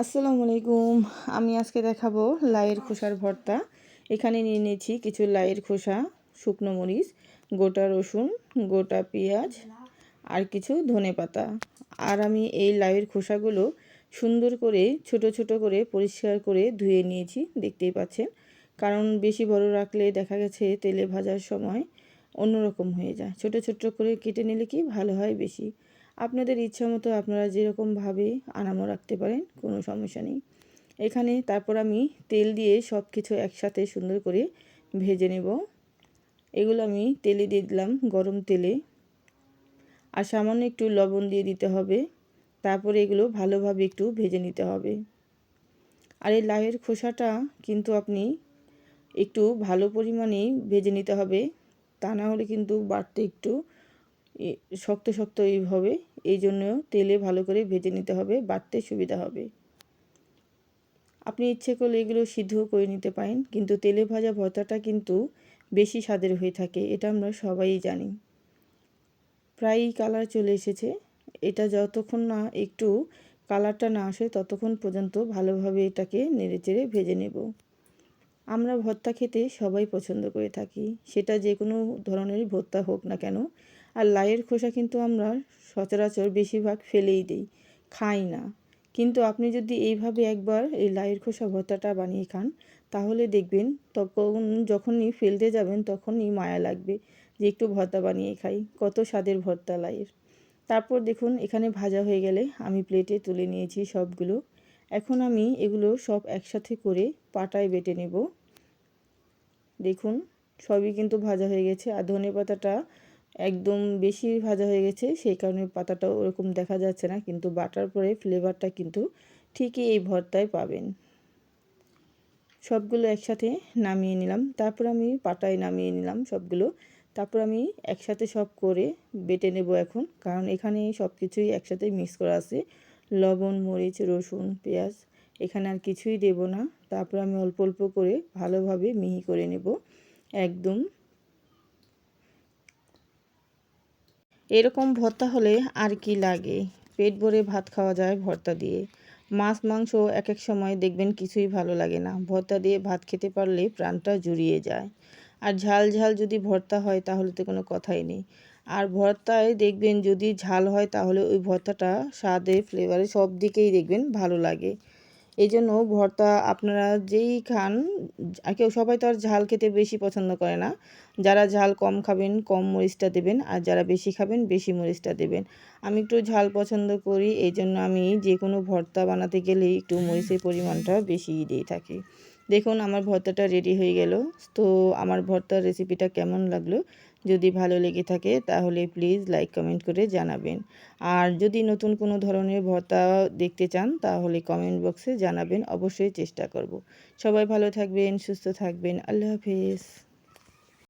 আসসালামু আলাইকুম। আমি আজকে দেখাবো লাইয়ের খোসার ভর্তা। এখানে নিয়ে নিয়েছি কিছু লাইয়ের খোসা, শুকনো মরিচ, গোটা রসুন, গোটা পেঁয়াজ আর কিছু ধনে পাতা। আর আমি এই লাইয়ের খোসাগুলো সুন্দর করে, ছোট ছোট করে পরিষ্কার করে ধুয়ে নিয়েছি, দেখতেই পাচ্ছেন। কারণ বেশি বড় রাখলে দেখা গেছে তেলে ভাজার সময় অন্যরকম হয়ে যায়। ছোট ছোট করে কেটে নিলে কি ভালো হয় বেশি? আপনাদের ইচ্ছা মতো আপনারা যেরকমভাবে আনামো রাখতে পারেন, কোনো সমস্যা নেই। এখানে তারপর আমি তেল দিয়ে সব কিছু একসাথে সুন্দর করে ভেজে নেব। এগুলো আমি তেলে দিয়ে দিলাম গরম তেলে। আর সামান্য একটু লবণ দিয়ে দিতে হবে। তারপরে এগুলো ভালোভাবে একটু ভেজে নিতে হবে। আর এই লাউয়ের খোসাটা কিন্তু আপনি একটু ভালো পরিমাণেই ভেজে নিতে হবে। তা না হলে কিন্তু বাড়তে একটু শক্ত শক্ত এইভাবে এই জন্য তেলে ভালো করে ভেজে নিতে হবে, বাটতে সুবিধা হবে। আপনি ইচ্ছে করলে এগুলো সিদ্ধ করে নিতে পারেন, কিন্তু তেলে ভাজা ভর্তাটা কিন্তু বেশি স্বাদের হয়ে থাকে, এটা আমরা সবাই জানি। প্রায়ই কালার চলে এসেছে, এটা যতক্ষণ না একটু কালারটা না আসে ততক্ষণ পর্যন্ত ভালোভাবে এটাকে নেড়ে চেড়ে ভেজে নেব। আমরা ভর্তা খেতে সবাই পছন্দ করে থাকি, সেটা যে কোনো ধরনের ভর্তা হোক না কেন আর লাইয়ের খোসা কিন্তু আমরা সচরাচর বেশিরভাগ ফেলেই দিই, খাই না। কিন্তু আপনি যদি এইভাবে একবার এই লাইয়ের খোসা ভর্তাটা বানিয়ে খান, তাহলে দেখবেন তখন যখনই ফেলতে যাবেন তখনই মায়া লাগবে যে একটু ভর্তা বানিয়ে খাই, কত স্বাদের ভর্তা লাইয়ের। তারপর দেখুন, এখানে ভাজা হয়ে গেলে আমি প্লেটে তুলে নিয়েছি সবগুলো। এখন আমি এগুলো সব একসাথে করে পাটায় বেটে নেব। দেখুন, সবই কিন্তু ভাজা হয়ে গেছে। আর ধনে পাতাটা একদম বেশি ভাজা হয়ে গেছে, সেই কারণে পাতাটাও ওরকম দেখা যাচ্ছে না, কিন্তু বাটার পরে ফ্লেভারটা কিন্তু ঠিকই এই ভর্তায় পাবেন। সবগুলো একসাথে নামিয়ে নিলাম, তারপর আমি পাটায় নামিয়ে নিলাম সবগুলো, তারপর আমি একসাথে সব করে বেটে নেব এখন, কারণ এখানে সব কিছুই একসাথে মিক্স করা আছে। লবণ, মরিচ, রসুন, পেঁয়াজ, এখানে আর কিছুই দেব না, তারপর আমি অল্প অল্প করে ভালোভাবে মিহি করে নেব, একদম এরকম ভর্তা হলে আর কি লাগে? পেট ভরে ভাত খাওয়া যায় ভর্তা দিয়ে। মাছ, মাংস এক এক সময় দেখবেন কিছুই ভালো লাগে না। ভর্তা দিয়ে ভাত খেতে পারলে প্রাণটা জুড়িয়ে যায়। আর ঝাল ঝাল যদি ভর্তা হয় তাহলে তো কোনো কথাই নেই। আর ভর্তায় দেখবেন যদি ঝাল হয় তাহলে ওই ভর্তাটা স্বাদে ফ্লেভারে সব দিকেই দেখবেন ভালো লাগে। এই জন্য ভর্তা আপনারা যেই খান কেউ, সবাই তো আর ঝাল খেতে বেশি পছন্দ করে না। যারা ঝাল কম খাবেন, কম মরিচটা দেবেন, আর যারা বেশি খাবেন, বেশি মরিচটা দেবেন। আমি একটু ঝাল পছন্দ করি এই জন্য আমি যে কোনো ভর্তা বানাতে গেলে একটু মরিচের পরিমাণটা বেশি দিয়ে থাকি। দেখুন, আমার ভর্তাটা রেডি হয়ে গেল। তো আমার ভর্তার রেসিপিটা কেমন লাগল? যদি ভালো লেগে থাকে তাহলে প্লিজ লাইক কমেন্ট করে জানাবেন। আর যদি নতুন কোনো ধরনের ভর্তা দেখতে চান তাহলে কমেন্ট বক্সে জানাবেন, অবশ্যই চেষ্টা করব। সবাই ভালো থাকবেন, সুস্থ থাকবেন, আল্লাহ হাফিজ।